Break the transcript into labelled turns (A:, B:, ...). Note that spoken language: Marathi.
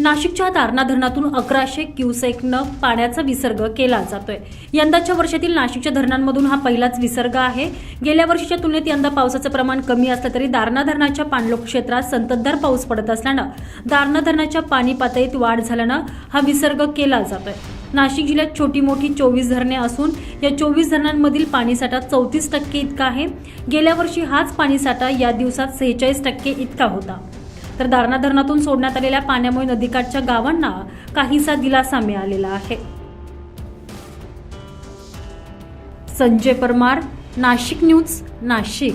A: नाशिकच्या दारणा धरणातून अकराशे क्युसेकनं पाण्याचा विसर्ग केला जातोय. यंदाच्या वर्षातील नाशिकच्या धरणांमधून हा पहिलाच विसर्ग आहे. गेल्या वर्षीच्या तुलनेत यंदा पावसाचं प्रमाण कमी असलं तरी दारणा धरणाच्या पाणलोक क्षेत्रात संततधार पाऊस पडत असल्यानं दारणा धरणाच्या पाणी पातळीत वाढ झाल्यानं हा विसर्ग केला जातोय. नाशिक जिल्ह्यात छोटी मोठी चोवीस धरणे असून या चोवीस धरणांमधील पाणीसाठा चौतीस टक्के इतका आहे. गेल्या वर्षी हाच पाणीसाठा या दिवसात सेहेचाळीस टक्के इतका होता. तर दारणा धरणातून सोडण्यात आलेल्या पाण्यामुळे नदीकाठच्या गावांना काहीसा दिलासा मिळालेला आहे. संजय परमार नाशिक न्यूज नाशिक.